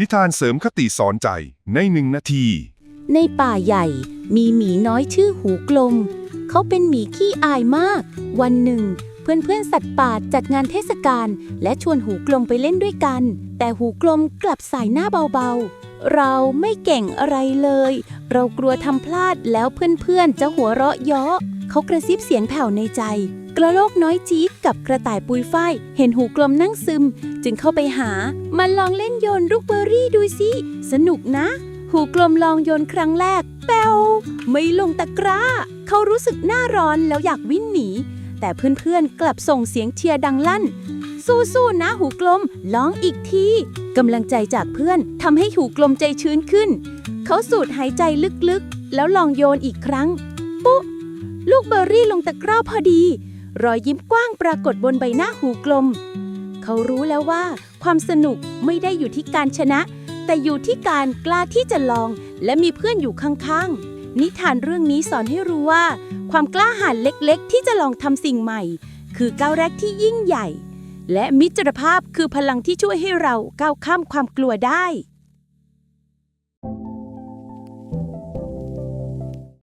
นิทานเสริมคติสอนใจในหนึ่งนาที ในป่าใหญ่มีหมีน้อยชื่อหูกลม เขาเป็นหมีขี้อายมาก วันหนึ่ง เพื่อนๆสัตว์ป่าจัดงานเทศกาลและชวนหูกลมไปเล่นด้วยกัน แต่หูกลมกลับสายหน้าเบาๆ เราไม่เก่งอะไรเลย เรากลัวทำพลาดแล้วเพื่อนๆจะหัวเราะเยาะเขากระซิบเสียงแผ่วในใจ กระโลกน้อยจี๊ดกับกระต่ายปุยฝ้ายเห็นหูกลมนั่งซึม จึงเข้าไปหามาลองเล่นโยนลูกเบ นี่ดูสิ สนุกนะ หูกลมลองโยนครั้งแรก แปวไม่ลงตะกร้า เขารู้สึกหน้าร้อนแล้วอยากวิ่งหนี แต่เพื่อนๆ กลับส่งเสียงเชียร์ดังลั่น สู้ๆนะหูกลมร้องอีกทีกำลังใจจากเพื่อนทำให้หูกลมใจชื้นขึ้น เขาสูดหายใจลึกๆ แล้วลองโยนอีกครั้ง ปุ๊ลูกเบอร์รี่ลงตะกร้าพอดี รอยยิ้มกว้างปรากฏบนใบหน้าหูกลม เขารู้แล้วว่า ความสนุกไม่ได้อยู่ที่การชนะ แต่อยู่ที่การกล้าที่จะลอง และมีเพื่อนอยู่ข้างๆ นิทานเรื่องนี้สอนให้รู้ว่า ความกล้าหาญเล็กๆ ที่จะลองทำสิ่งใหม่ คือก้าวแรกที่ยิ่งใหญ่ และมิตรภาพคือพลังที่ช่วยให้เราก้าวข้ามความกลัวได้